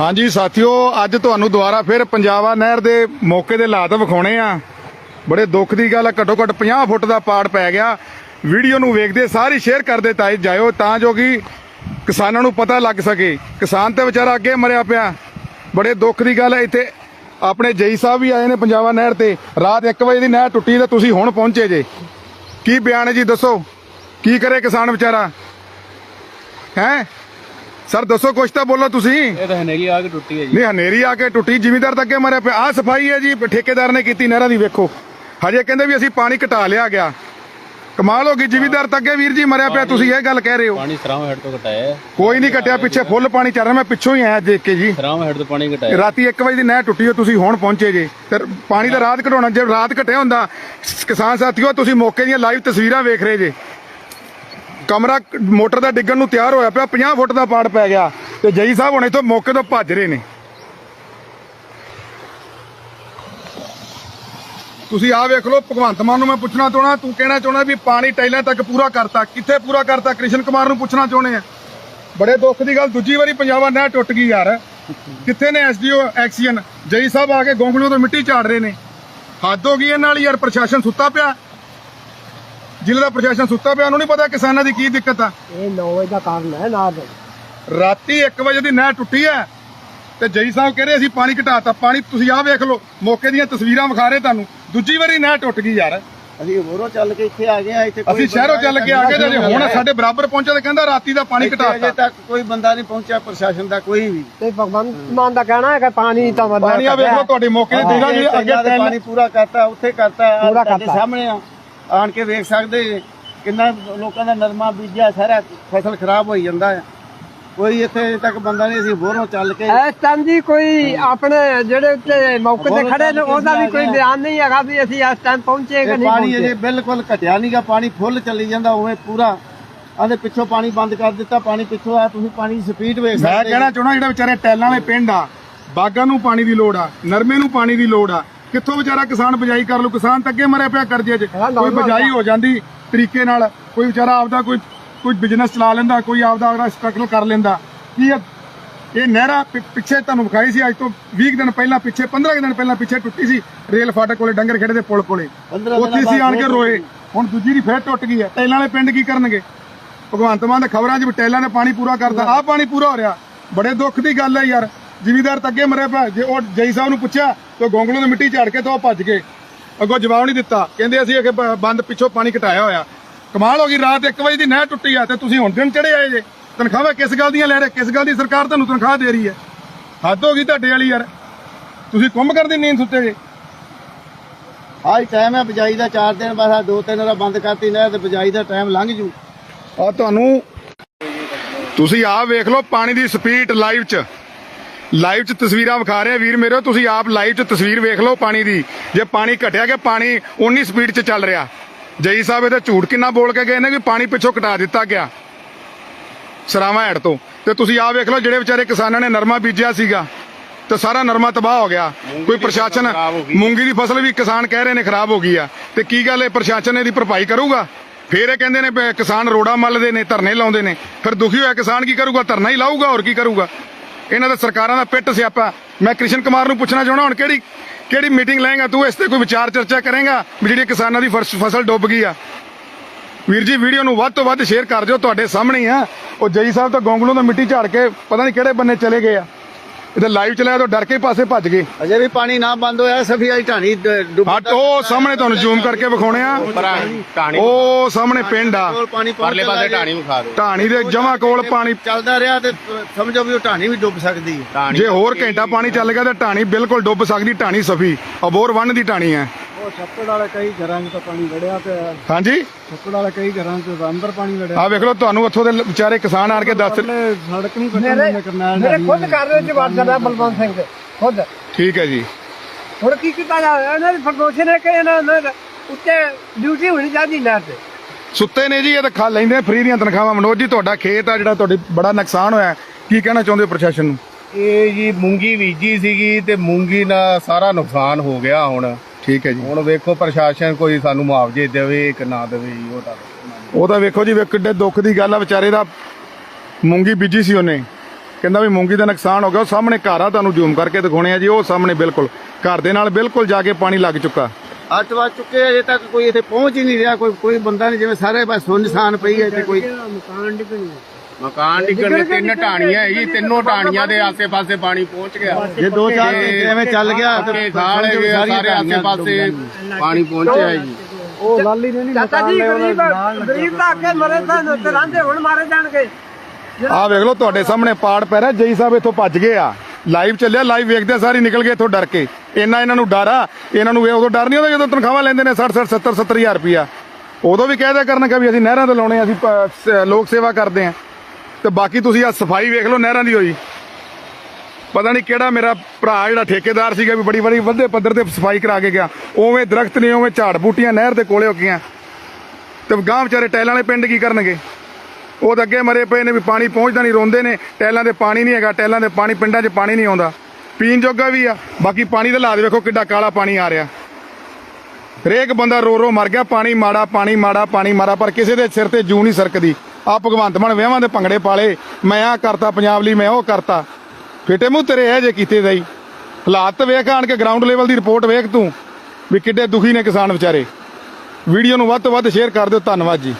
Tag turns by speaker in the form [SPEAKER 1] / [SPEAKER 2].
[SPEAKER 1] ਹਾਂਜੀ, ਸਾਥੀਓ, ਅੱਜ ਤੁਹਾਨੂੰ ਦੁਬਾਰਾ ਫਿਰ ਪੰਜਾਬਾ ਨਹਿਰ ਦੇ ਮੌਕੇ ਦੇ ਹਾਲਾਤ ਵਿਖਾਉਣੇ ਆ। ਬੜੇ ਦੁੱਖ ਦੀ ਗੱਲ ਆ ਘੱਟੋ ਘੱਟ 50 ਫੁੱਟ ਦਾ ਪਾੜ ਪੈ ਗਿਆ। ਵੀਡੀਓ ਨੂੰ ਵੇਖਦੇ ਸਾਰੇ ਸ਼ੇਅਰ ਕਰਦੇ ਤਾਂ ਜਾਇਓ, ਤਾਂ ਜੋ ਕਿ ਕਿਸਾਨਾਂ ਨੂੰ ਪਤਾ ਲੱਗ ਸਕੇ। ਕਿਸਾਨ ਤੇ ਵਿਚਾਰਾ ਅੱਗੇ ਮਰਿਆ ਪਿਆ। ਬੜੇ ਦੁੱਖ ਦੀ ਗੱਲ ਹੈ ਇੱਥੇ ਆਪਣੇ ਜਈ ਸਾਹਿਬ ਵੀ ਆਏ ਨੇ ਪੰਜਾਬਾ ਨਹਿਰ ਤੇ। ਰਾਤ 1 ਵਜੇ ਦੀ ਨਹਿਰ ਟੁੱਟੀ ਤੇ ਤੁਸੀਂ ਹੁਣ ਪਹੁੰਚੇ ਜੇ। ਕੀ ਬਿਆਨ ਹੈ ਜੀ, ਦੱਸੋ। ਕੀ ਕਰੇ ਕਿਸਾਨ ਵਿਚਾਰਾ? ਹੈ? ਸਰ ਦੱਸੋ ਕੁਛ ਤਾਂ ਬੋਲੋ ਤੁਸੀਂ।
[SPEAKER 2] ਇਹ ਤਾਂ ਹਨੇਰੀ ਆ ਕੇ ਟੁੱਟੀ ਹੈ ਜੀ।
[SPEAKER 1] ਨਹੀਂ ਹਨੇਰੀ ਆ ਕੇ ਟੁੱਟੀ ਜ਼ਿਮੀਂਦਾਰ ਤਾਂ ਅੱਗੇ ਮਰਿਆ ਪਿਆ। ਆ ਸਫ਼ਾਈ ਹੈ ਜੀ ਠੇਕੇਦਾਰ ਨੇ ਕੀਤੀ ਨਹਿਰਾਂ ਦੀ ਵੇਖੋ। ਹਜੇ ਕਹਿੰਦੇ ਵੀ ਅਸੀਂ ਪਾਣੀ ਘਟਾ ਲਿਆ ਗਿਆ। ਕਮਾਲ ਹੋ ਗਈ ਜ਼ਿਮੀਂਦਾਰ ਤਾਂ ਅੱਗੇ ਵੀਰ ਜੀ ਮਰਿਆ ਪਿਆ ਤੁਸੀਂ ਇਹ ਗੱਲ ਕਹਿ ਰਹੇ ਹੋ।
[SPEAKER 2] ਪਾਣੀ ਸਰਾਮ ਹੈਡ ਤੋਂ ਘਟਾਇਆ
[SPEAKER 1] ਕੋਈ ਨਹੀਂ ਘਟਿਆ ਪਿੱਛੇ ਫੁੱਲ ਪਾਣੀ ਚੱਲ ਰਿਹਾ ਮੈਂ ਪਿੱਛੋਂ ਹੀ ਆਇਆ ਦੇਖ ਕੇ ਜੀ।
[SPEAKER 2] ਸਰਾਮ ਹੈਡ ਤੋਂ ਪਾਣੀ ਘਟਾਇਆ।
[SPEAKER 1] ਰਾਤੀ 1 ਵਜੇ ਦੀ ਨਹਿਰ ਟੁੱਟੀ ਹੋ ਤੁਸੀਂ ਹੁਣ ਪਹੁੰਚੇ ਜੇ। ਤੇ ਪਾਣੀ ਦਾ ਰਾਤ ਘਟਾਉਣਾ ਜੇ ਰਾਤ ਘਟਿਆ ਹੁੰਦਾ ਕਿਸਾਨ ਸਾਥੀਓ ਤੁਸੀਂ ਮੌਕੇ ਦੀਆਂ ਲਾਈਵ ਤਸਵੀਰਾਂ ਵੇਖ ਰਹੇ ਜੇ। ਕਮਰਾ ਮੋਟਰ ਦਾ ਡਿੱਗਣ ਨੂੰ ਤਿਆਰ ਹੋਇਆ ਪਿਆ 50 ਫੁੱਟ ਦਾ ਪਾੜ ਪੈ ਗਿਆ। ਤੇ ਜਈ ਸਾਹਿਬ ਹੁਣ ਇੱਥੋਂ ਮੌਕੇ ਤੋਂ ਭੱਜ ਰਹੇ ਨੇ। ਤੁਸੀਂ ਆ ਵੇਖ ਲਓ, ਭਗਵੰਤ ਮਾਨ ਨੂੰ ਮੈਂ ਪੁੱਛਣਾ ਚਾਹਣਾ ਤੂੰ ਕਹਿਣਾ ਚਾਹਣਾ ਵੀ ਪਾਣੀ ਟੈਲਾਂ ਤੱਕ ਪੂਰਾ ਕਰਤਾ। ਕਿੱਥੇ ਪੂਰਾ ਕਰਤਾ? ਕ੍ਰਿਸ਼ਨ ਕੁਮਾਰ ਨੂੰ ਪੁੱਛਣਾ ਚਾਹੁੰਦੇ ਆ। ਬੜੇ ਦੁੱਖ ਦੀ ਗੱਲ, ਦੂਜੀ ਵਾਰੀ ਪੰਜਾਬਾ ਨਹਿਰ ਟੁੱਟ ਗਈ ਯਾਰ। ਕਿੱਥੇ ਨੇ ਐਸਡੀਓ ਐਕਸੀਅਨ? ਜਈ ਸਾਹਿਬ ਆ ਕੇ ਗੋਂਗਲੂਆਂ ਤੋਂ ਮਿੱਟੀ ਝਾੜ ਰਹੇ ਨੇ। ਹੱਦ ਹੋ ਗਈ ਇਹਨਾਂ ਨਾਲ ਯਾਰ, ਪ੍ਰਸ਼ਾਸਨ ਸੁੱਤਾ ਪਿਆ। ਜ਼ਿਲ੍ਹੇ ਦਾ ਪ੍ਰਸ਼ਾਸਨ ਸੁੱਤਾ ਪਿਆ ਉਹਨੂੰ ਨਹੀਂ ਪਤਾ ਕਿਸਾਨਾਂ ਦੀ ਕੀ ਦਿੱਕਤ ਆ।
[SPEAKER 3] ਇਹ 9 ਵਜੇ ਦਾ ਕਾਰਨ ਹੈ ਨਾ
[SPEAKER 1] ਰਾਤੀ 1 ਵਜੇ ਦੀ ਨਹਿਰ ਟੁੱਟੀ ਹੈ ਤੇ ਜਈ ਸਾਹਿਬ ਕਹਿੰਦੇ ਅਸੀਂ ਪਾਣੀ ਘਟਾਤਾ ਪਾਣੀ ਤੁਸੀਂ ਆਹ ਵੇਖ ਲਓ ਮੌਕੇ ਦੀਆਂ ਤਸਵੀਰਾਂ ਵਿਖਾ ਰਹੇ ਤੁਹਾਨੂੰ। ਦੂਜੀ ਵਾਰੀ ਨਹਿਰ ਟੁੱਟ ਗਈ ਯਾਰ।
[SPEAKER 4] ਅਸੀਂ ਹੋਰੋਂ ਚੱਲ ਕੇ ਇੱਥੇ ਆ ਗਏ ਆ ਇੱਥੇ
[SPEAKER 1] ਅਸੀਂ ਸ਼ਹਿਰੋਂ ਚੱਲ ਕੇ ਆ ਗਏ ਤੇ ਹੁਣ ਸਾਡੇ ਬਰਾਬਰ ਪਹੁੰਚਿਆ ਤੇ ਕਹਿੰਦਾ ਰਾਤੀ ਦਾ ਪਾਣੀ
[SPEAKER 4] ਇੱਥੇ ਅਜੇ
[SPEAKER 1] ਘਟਾਤਾ
[SPEAKER 4] ਤੱਕ ਕੋਈ ਬੰਦਾ ਨਹੀਂ ਪਹੁੰਚਿਆ ਪ੍ਰਸ਼ਾਸਨ ਦਾ ਕੋਈ ਵੀ।
[SPEAKER 3] ਤੇ ਭਗਵੰਤ ਮਾਨ ਦਾ ਕਹਿਣਾ ਹੈ ਕਿ ਪਾਣੀ ਤਾਂ ਮਤਲਬ
[SPEAKER 1] ਪਾਣੀ ਆ ਵੇਖ ਤੁਹਾਡੇ ਮੌਕੇ ਜੀ ਅੱਗੇ
[SPEAKER 4] ਅੱਗੇ ਪਾਣੀ ਪੂਰਾ ਕਰਤਾ ਉੱਥੇ ਕਰਤਾ
[SPEAKER 3] ਪੂਰਾ ਕਰਤਾ।
[SPEAKER 4] ਸਾਹਮਣੇ ਆ। ਆਣ ਕੇ ਵੇਖ ਸਕਦੇ ਜੇ। ਕਿੰਨਾ ਲੋਕਾਂ ਦਾ ਨਰਮਾ ਬੀਜਿਆ ਸਾਰਾ ਫਸਲ ਖਰਾਬ ਹੋਈ ਜਾਂਦਾ ਹੈ ਕੋਈ ਇੱਥੇ ਤੱਕ ਬੰਦਾ ਨਹੀਂ ਅਸੀਂ ਹੋਰੋਂ ਚੱਲ ਕੇ
[SPEAKER 3] ਇਸ ਟਾਈਮ ਜੀ ਕੋਈ ਆਪਣੇ ਜਿਹੜੇ ਉੱਤੇ ਮੌਕੇ ਤੇ ਖੜੇ ਨੇ ਉਹਦਾ ਵੀ ਕੋਈ ਬਿਆਨ ਨਹੀਂ ਹੈਗਾ ਵੀ ਅਸੀਂ ਇਸ ਟਾਈਮ ਪਹੁੰਚੇ ਕਿ ਨਹੀਂ
[SPEAKER 4] ਪਾਣੀ ਅਜੇ ਬਿਲਕੁਲ ਘਟਿਆ ਨਹੀਂਗਾ ਪਾਣੀ ਫੁੱਲ ਚੱਲੀ ਜਾਂਦਾ ਉਵੇਂ ਪੂਰਾ। ਆਂਦੇ ਪਿੱਛੋਂ ਪਾਣੀ ਬੰਦ ਕਰ ਦਿੱਤਾ ਪਾਣੀ ਪਿੱਛੋਂ ਆ ਤੁਸੀਂ ਪਾਣੀ ਦੀ ਸਪੀਡ ਵੇਖ ਸਕਦੇ
[SPEAKER 1] ਮੈਂ। ਕਹਿਣਾ ਚਾਹਣਾ ਜਿਹੜੇ ਵਿਚਾਰੇ ਟੈਲਾਂ ਵਾਲੇ ਪਿੰਡ ਆ ਬਾਗਾਂ ਨੂੰ ਪਾਣੀ ਦੀ ਲੋੜ ਆ ਨਰਮੇ ਨੂੰ ਪਾਣੀ ਦੀ ਲੋੜ ਆ। ਕਿੱਥੋਂ ਵਿਚਾਰਾ ਕਿਸਾਨ ਬਜਾਈ ਕਰ ਲੂ ਕਿਸਾਨ ਤਾਂ ਅੱਗੇ ਮਰਿਆ ਪਿਆ ਕਰਜ਼ੇ 'ਚ। ਕੋਈ ਬਜਾਈ ਹੋ ਜਾਂਦੀ ਤਰੀਕੇ ਨਾਲ ਕੋਈ ਵਿਚਾਰਾ ਆਪਦਾ ਕੋਈ ਕੋਈ ਬਿਜ਼ਨਸ ਚਲਾ ਲੈਂਦਾ ਕੋਈ ਆਪਦਾ ਆਪਦਾ ਸਟਰਗਲ ਕਰ ਲੈਂਦਾ। ਕੀ ਇਹ ਇਹ ਨਹਿਰਾ ਪਿੱਛੇ ਤੁਹਾਨੂੰ ਵਿਖਾਈ ਸੀ ਅੱਜ ਤੋਂ 20 ਦਿਨ ਪਹਿਲਾਂ ਪਿੱਛੇ 15 ਕੁ ਦਿਨ ਪਹਿਲਾਂ ਪਿੱਛੇ ਟੁੱਟੀ ਸੀ ਰੇਲ ਫਾਟਕ ਕੋਲੇ ਡੰਗਰ ਖੇੜੇ ਦੇ ਪੁਲ ਕੋਲੇ।
[SPEAKER 4] 15
[SPEAKER 1] ਉੱਥੇ ਸੀ ਆਣ ਕੇ ਰੋਏ। ਹੁਣ ਦੂਜੀ ਦੀ ਫੇਰ ਟੁੱਟ ਗਈ ਹੈ। ਟੈਲਾਂ ਵਾਲੇ ਪਿੰਡ ਕੀ ਕਰਨਗੇ? ਭਗਵੰਤ ਮਾਨ ਦੇ ਖਬਰਾਂ 'ਚ ਵੀ ਟੈਲਾਂ ਨੇ ਪਾਣੀ ਪੂਰਾ ਕਰਦਾ ਆਹ ਪਾਣੀ ਪੂਰਾ ਹੋ ਰਿਹਾ। ਬੜੇ ਦੁੱਖ ਦੀ ਗੱਲ ਹੈ ਯਾਰ। ਜ਼ਿਮੀਦਾਰ ਤਾਂ ਅੱਗੇ ਮਰਿਆ ਪਿਆ। ਜੇ ਉਹ ਜਈ ਸਾਹਿਬ ਨੂੰ ਪੁੱਛਿਆ ਤੇ ਗੋਂਗਲੋਂ ਦੀ ਮਿੱਟੀ ਝਾੜ ਕੇ ਤੇ ਉਹ ਭੱਜ ਗਏ। ਅੱਗੋਂ ਜਵਾਬ ਨਹੀਂ ਦਿੱਤਾ। ਕਹਿੰਦੇ ਅਸੀਂ ਬ- ਬੰਦ ਪਿੱਛੋਂ ਪਾਣੀ ਘਟਾਇਆ ਹੋਇਆ। ਕਮਾਲ ਹੋ ਗਈ ਰਾਤ 1 ਵਜੇ ਦੀ ਨਹਿਰ ਟੁੱਟੀ ਆ ਤੇ ਤੁਸੀਂ ਹੁਣ ਦਿਨ ਚੜੇ ਆਏ ਜੇ। ਤਨਖਾਹਾਂ ਕਿਸ ਗੱਲ ਦੀਆਂ ਲੈ ਰਹੇ? ਕਿਸ ਗੱਲ ਦੀ ਸਰਕਾਰ ਤੁਹਾਨੂੰ ਤਨਖਾਹ ਦੇ ਰਹੀ ਹੈ? ਹੱਦ ਹੋ ਗਈ ਤੁਹਾਡੇ ਵਾਲੀ ਯਾਰ। ਤੁਸੀਂ ਕੁੰਭ ਕਰਦੇ ਨੀਂਦ ਸੁੱਤੇ ਜੇ।
[SPEAKER 4] ਆਜ ਟਾਈਮ ਹੈ ਬਜਾਈ ਦਾ 4 ਦਿਨ ਆਹ ਦੋ ਤਿੰਨ ਦਾ ਬੰਦ ਕਰਤੀ ਨਹਿਰ ਤੇ ਬਜਾਈ ਦਾ ਟਾਈਮ ਲੰਘ ਜੂ।
[SPEAKER 1] ਆ ਤੁਹਾਨੂੰ ਤੁਸੀਂ ਆਪ ਵੇਖ ਲਓ ਪਾਣੀ ਦੀ ਸਪੀਡ ਲਾਈਵ 'ਚ। ਲਾਈਵ 'ਚ ਤਸਵੀਰਾਂ ਵਿਖਾ ਰਹੇ ਆ ਵੀਰ ਮੇਰੇ ਤੁਸੀਂ ਆਪ ਲਾਈਵ 'ਚ ਤਸਵੀਰ ਵੇਖ ਲਓ ਪਾਣੀ ਦੀ। ਜੇ ਪਾਣੀ ਘਟਿਆ ਕਿ ਪਾਣੀ ਉਨੀ ਸਪੀਡ 'ਚ ਚੱਲ ਰਿਹਾ। ਜਈ ਸਾਹਿਬ ਇਹਦੇ ਝੂਠ ਕਿੰਨਾ ਬੋਲ ਕੇ ਗਏ ਨੇ ਵੀ ਪਾਣੀ ਪਿੱਛੋਂ ਘਟਾ ਦਿੱਤਾ ਗਿਆ। ਸਰਾਵਾਂ ਹੈਡ ਤੋਂ। ਤੇ ਤੁਸੀਂ ਆਪ ਵੇਖ ਲਓ ਜਿਹੜੇ ਵਿਚਾਰੇ ਕਿਸਾਨਾਂ ਨੇ ਨਰਮਾ ਬੀਜਿਆ ਸੀਗਾ ਤੇ ਸਾਰਾ ਨਰਮਾ ਤਬਾਹ ਹੋ ਗਿਆ। ਕੋਈ ਪ੍ਰਸ਼ਾਸਨ ਮੂੰਗੀ ਦੀ ਫਸਲ ਵੀ ਕਿਸਾਨ ਕਹਿ ਰਹੇ ਨੇ ਖਰਾਬ ਹੋ ਗਈ ਆ। ਤੇ ਕੀ ਗੱਲ ਇਹ ਪ੍ਰਸ਼ਾਸਨ ਇਹਦੀ ਭਰਪਾਈ ਕਰੂਗਾ? ਫਿਰ ਇਹ ਕਹਿੰਦੇ ਨੇ ਕਿਸਾਨ ਰੋੜਾ ਮੱਲਦੇ ਨੇ ਧਰਨੇ ਲਾਉਂਦੇ ਨੇ। ਫਿਰ ਦੁਖੀ ਹੋਇਆ ਕਿਸਾਨ ਕੀ ਕਰੂਗਾ? ਧਰਨਾ ਹੀ ਲਾਊਗਾ ਹੋਰ ਕੀ ਕਰੂਗਾ? ਇਹਨਾਂ ਦਾ ਸਰਕਾਰਾਂ ਦਾ ਪਿੱਟ ਸਿਆਪਾ। ਮੈਂ ਕ੍ਰਿਸ਼ਨ ਕੁਮਾਰ ਨੂੰ ਪੁੱਛਣਾ ਚਾਹਣਾ ਹੁਣ ਕਿਹੜੀ ਕਿਹੜੀ ਮੀਟਿੰਗ ਲਏਗਾ ਤੂੰ? ਇਸ ਤੇ ਕੋਈ ਵਿਚਾਰ ਚਰਚਾ ਕਰੇਗਾ? ਵੀ ਜਿਹੜੀ ਕਿਸਾਨਾਂ ਦੀ ਫਰਸ਼- ਫਸਲ ਡੁੱਬ ਗਈ ਆ। ਵੀਰ ਜੀ, ਵੀਡੀਓ ਨੂੰ ਵੱਧ ਤੋਂ ਵੱਧ ਸ਼ੇਅਰ ਕਰ ਦਿਓ, ਤੁਹਾਡੇ ਸਾਹਮਣੇ ਆ। ਉਹ ਜਈ ਸਾਹਿਬ ਤਾਂ ਗੋਂਗਲੋਂ ਦਾ ਮਿੱਟੀ ਝਾੜ ਕੇ ਪਤਾ ਨਹੀਂ ਕਿਹੜੇ ਬੰਨੇ ਚਲੇ ਗਏ ਆ। ਇਹਦੇ ਲਾਈਵ ਚਲਾਇਆ ਤਾਂ ਡਰ ਕੇ ਪਾਸੇ ਭੱਜ ਗਏ।
[SPEAKER 4] ਅਜੇ ਵੀ ਪਾਣੀ ਨਾ ਬੰਦ ਹੋਇਆ ਸਫੀ ਆਈ ਢਾਣੀ ਡੁੱਬ
[SPEAKER 1] ਹਟ ਉਹ ਸਾਹਮਣੇ ਤੁਹਾਨੂੰ ਜ਼ੂਮ ਕਰਕੇ ਵਿਖਾਉਣੇ ਆ।
[SPEAKER 2] ਢਾਣੀ
[SPEAKER 1] ਉਹ ਸਾਹਮਣੇ ਪਿੰਡ ਆ।
[SPEAKER 4] ਪਾਣੀ
[SPEAKER 2] ਪਰਲੇ ਪਾਸੇ ਢਾਣੀ ਵਿਖਾ ਦਿਓ।
[SPEAKER 1] ਢਾਣੀ ਦੇ ਜਮਾ ਕੋਲ ਪਾਣੀ
[SPEAKER 4] ਚੱਲਦਾ ਰਿਹਾ ਤੇ ਸਮਝੋ ਵੀ ਉਹ ਢਾਣੀ ਵੀ ਡੁੱਬ ਸਕਦੀ ਹੈ।
[SPEAKER 1] ਜੇ ਹੋਰ ਘੰਟਾ ਪਾਣੀ ਚੱਲ ਗਿਆ ਤਾਂ ਢਾਣੀ ਬਿਲਕੁਲ ਡੁੱਬ ਸਕਦੀ ਢਾਣੀ ਸਫੀ। ਅਬੋਰ ਵੰਨ ਦੀ ਢਾਣੀ ਹੈ।
[SPEAKER 4] ਉਹ ਛੱਪੜ ਵਾਲੇ ਕਈ ਘਰਾਂ 'ਚ ਤਾਂ ਪਾਣੀ ਵੜਿਆ ਪਿਆ
[SPEAKER 1] ਹਾਂਜੀ?
[SPEAKER 4] ਛੱਪੜ ਵਾਲੇ ਕਈ ਘਰਾਂ 'ਚ ਤਾਂ ਅੰਦਰ ਪਾਣੀ ਵੜਿਆ
[SPEAKER 1] ਆ ਵੇਖ ਲਓ ਤੁਹਾਨੂੰ ਉੱਥੋਂ ਦੇ ਵਿਚਾਰੇ ਕਿਸਾਨ ਆਣ ਕੇ ਦੱਸ
[SPEAKER 4] ਸੜਕ ਨਹੀਂ
[SPEAKER 3] ਮੇਰੇ ਮੇਰੇ ਖੁਦ ਕਰ ਰਹੇ ਚ ਵਾਰ ਕਰਦਾ ਬਲਵੰਤ ਸਿੰਘ ਦੇ ਖੁਦ।
[SPEAKER 1] ਠੀਕ ਹੈ ਜੀ।
[SPEAKER 3] ਹੁਣ ਕੀ ਕੀਤਾ ਜਾ ਇਹਨਾਂ ਦੀ ਪ੍ਰਮੋਸ਼ਨ ਹੈ ਕਿ ਇਹਨਾਂ ਨੇ ਉੱਤੇ ਡਿਊਟੀ ਹੋਣੀ ਚਾਹੀਦੀ ਨਹਿਰ ਤੇ।
[SPEAKER 1] ਸੁੱਤੇ ਨੇ ਜੀ ਇਹ ਤਾਂ ਖਾ ਲੈਂਦੇ ਫ੍ਰੀ ਦੀਆਂ ਤਨਖਾਹਾਂ। ਮਨੋਜ ਜੀ ਤੁਹਾਡਾ ਖੇਤ ਆ ਜਿਹੜਾ ਤੁਹਾਡੀ ਬੜਾ ਨੁਕਸਾਨ ਹੋਇਆ ਕੀ ਕਹਿਣਾ ਚਾਹੁੰਦੇ ਹੋ ਪ੍ਰਸ਼ਾਸਨ ਨੂੰ?
[SPEAKER 5] ਇਹ ਜੀ ਮੂੰਗੀ ਬੀਜੀ ਸੀਗੀ ਤੇ ਮੂੰਗੀ ਨਾਲ ਸਾਰਾ ਨੁਕਸਾਨ ਹੋ ਗਿਆ ਹੁਣ।
[SPEAKER 1] ਠੀਕ ਹੈ ਜੀ।
[SPEAKER 5] ਹੁਣ ਵੇਖੋ ਪ੍ਰਸ਼ਾਸਨ ਕੋਈ ਸਾਨੂੰ ਮੁਆਵਜ਼ੇ ਦੇਵੇ ਕਿ ਨਾ ਦੇਵੇ ਜੀ ਉਹ ਤਾਂ
[SPEAKER 1] ਉਹ ਤਾਂ ਵੇਖੋ ਜੀ ਵੇਖ ਕਿੱਡੇ ਦੁੱਖ ਦੀ ਗੱਲ ਆ। ਵਿਚਾਰੇ ਦਾ ਮੂੰਗੀ ਬੀਜੀ ਸੀ ਉਹਨੇ। ਕਹਿੰਦਾ ਵੀ ਮੂੰਗੀ ਦਾ ਨੁਕਸਾਨ ਹੋ ਗਿਆ। ਉਹ ਸਾਹਮਣੇ ਘਰ ਆ ਤੁਹਾਨੂੰ ਜ਼ੂਮ ਕਰਕੇ ਦਿਖਾਉਣੇ ਆ ਜੀ। ਉਹ ਸਾਹਮਣੇ ਬਿਲਕੁਲ ਘਰ ਦੇ ਨਾਲ ਬਿਲਕੁਲ ਜਾ ਕੇ ਪਾਣੀ ਲੱਗ ਚੁੱਕਾ।
[SPEAKER 4] ਅੱਠ ਵੱਜ ਚੁੱਕੇ ਅਜੇ ਤੱਕ ਕੋਈ ਇੱਥੇ ਪਹੁੰਚ ਹੀ ਨਹੀਂ ਰਿਹਾ। ਕੋਈ ਕੋਈ ਬੰਦਾ ਨਹੀਂ ਜਿਵੇਂ ਸਾਰੇ ਪਾਸੇ ਸੁੰਨਸਾਨ ਪਈ ਹੈ ਇੱਥੇ ਕੋਈ।
[SPEAKER 5] ਮਕਾਨ ਡਿੱਗਣ ਦੇ ਤਿੰਨ ਢਾਣੀਆਂ ਹੈਗੀ ਤਿੰਨੋਂ ਢਾਣੀਆਂ ਦੇ ਆਸੇ-ਪਾਸੇ ਪਾਣੀ ਪਹੁੰਚ ਗਿਆ।
[SPEAKER 4] ਜੇ ਦੋ ਚਾਰ ਦਿਨ ਐਵੇਂ ਚੱਲ ਗਿਆ
[SPEAKER 5] ਤੇ ਆ, ਸਾਰੇ ਆਸੇ-ਪਾਸੇ ਪਾਣੀ ਪਹੁੰਚਿਆ ਹੈ ਜੀ।
[SPEAKER 3] ਚਾਚਾ ਜੀ ਗਰੀਬ ਗਰੀਬ ਤਾਂ ਅੱਗੇ ਮਰੇ ਸਨ ਤੇ ਰਾਂਝੇ ਹੁਣ ਮਾਰੇ ਜਾਣਗੇ।
[SPEAKER 1] ਆਹ ਵੇਖ ਲਓ ਤੁਹਾਡੇ ਸਾਹਮਣੇ ਪਾੜ ਪੈ ਰਿਹਾ ਜਈ ਸਾਹਿਬ ਇੱਥੋਂ ਭੱਜ ਗਏ ਆ। ਲਾਈਵ ਚੱਲਿਆ ਲਾਈਵ ਵੇਖਦੇ ਸਾਰੀ ਨਿਕਲ ਗਏ ਇੱਥੋਂ ਡਰ ਕੇ। ਇੰਨਾ ਇਹਨਾਂ ਨੂੰ ਡਰ ਆ ਇਹਨਾਂ ਨੂੰ ਇਹ ਉਦੋਂ ਡਰ ਨਹੀਂ ਹੁੰਦਾ ਜਦੋਂ ਤਨਖਾਹਾਂ ਲੈਂਦੇ ਨੇ 60 60 70 70 ਹਜ਼ਾਰ ਰੁਪਿਆ ਉਦੋਂ ਵੀ ਕਹਿ ਦਿਆ ਕਰਨ ਕਿ ਵੀ ਅਸੀਂ ਨਹਿਰਾਂ ਤੇ ਲਾਉਣੇ ਆ, ਅਸੀਂ ਲੋਕ ਸੇਵਾ ਕਰਦੇ ਆ। ਤੇ ਬਾਕੀ ਤੁਸੀਂ ਆ ਸਫ਼ਾਈ ਵੇਖ ਲਓ ਨਹਿਰਾਂ ਦੀ ਹੋਈ। ਪਤਾ ਨਹੀਂ ਕਿਹੜਾ ਮੇਰਾ ਭਰਾ ਜਿਹੜਾ ਠੇਕੇਦਾਰ ਸੀਗਾ ਵੀ ਬੜੀ ਬੜੀ ਵੱਡੇ ਪੱਧਰ ਤੇ ਸਫ਼ਾਈ ਕਰਾ ਕੇ ਗਿਆ। ਉਵੇਂ ਦਰਖਤ ਨੇ, ਉਵੇਂ ਝਾੜ ਬੂਟੀਆਂ ਨਹਿਰ ਦੇ ਕੋਲੇ ਹੋ ਗਈਆਂ। ਤੇ ਗਾਂ ਵਿਚਾਰੇ ਟੈਲਾਂ ਵਾਲੇ ਪਿੰਡ ਕੀ ਕਰਨਗੇ? ਉਹ ਤਾਂ ਅੱਗੇ ਮਰੇ ਪਏ ਨੇ ਵੀ ਪਾਣੀ ਪਹੁੰਚਦਾ ਨਹੀਂ, ਰੋਂਦੇ ਨੇ। ਟੈਲਾਂ ਦੇ ਪਾਣੀ ਨਹੀਂ ਹੈਗਾ, ਟੈਲਾਂ ਦੇ ਪਾਣੀ ਪਿੰਡਾਂ 'ਚ ਪਾਣੀ ਨਹੀਂ ਆਉਂਦਾ। ਪੀਣ ਜੋਗਾ ਵੀ ਆ। ਬਾਕੀ ਪਾਣੀ ਦਾ ਹਾਲਾਤ ਵੇਖੋ ਕਿੱਡਾ ਕਾਲਾ ਪਾਣੀ ਆ ਰਿਹਾ। ਹਰੇਕ ਬੰਦਾ ਰੋ ਰੋ ਮਰ ਗਿਆ, ਪਾਣੀ ਮਾੜਾ ਪਾਣੀ ਮਾੜਾ ਪਾਣੀ ਮਾੜਾ, ਪਰ ਕਿਸੇ ਦੇ ਸਿਰ ਤੇ ਜੂ ਨਹੀਂ ਸਰਕਦੀ। ਆ ਭਗਵੰਤ ਮਾਨ ਵਿਆਹਾਂ ਦੇ ਭੰਗੜੇ ਪਾਲੇ, ਮੈਂ ਆ ਕਰਤਾ ਪੰਜਾਬ ਲਈ, ਮੈਂ ਉਹ ਕਰਤਾ। ਫਿੱਟੇ ਮੂੰਹ ਤੇਰੇ ਇਹ ਜੇ ਕੀਤੇ ਦਈ ਹਾਲਾਤ ਵੇਖ ਆਣ ਕੇ ਗਰਾਊਂਡ ਲੈਵਲ ਦੀ ਰਿਪੋਰਟ ਵੇਖ ਤੂੰ, ਵੀ ਕਿੱਡੇ ਦੁਖੀ ਨੇ ਕਿਸਾਨ ਵਿਚਾਰੇ। ਵੀਡੀਓ ਨੂੰ ਵੱਧ ਤੋਂ ਵੱਧ ਸ਼ੇਅਰ ਕਰ ਦਿਓ, ਧੰਨਵਾਦ ਜੀ।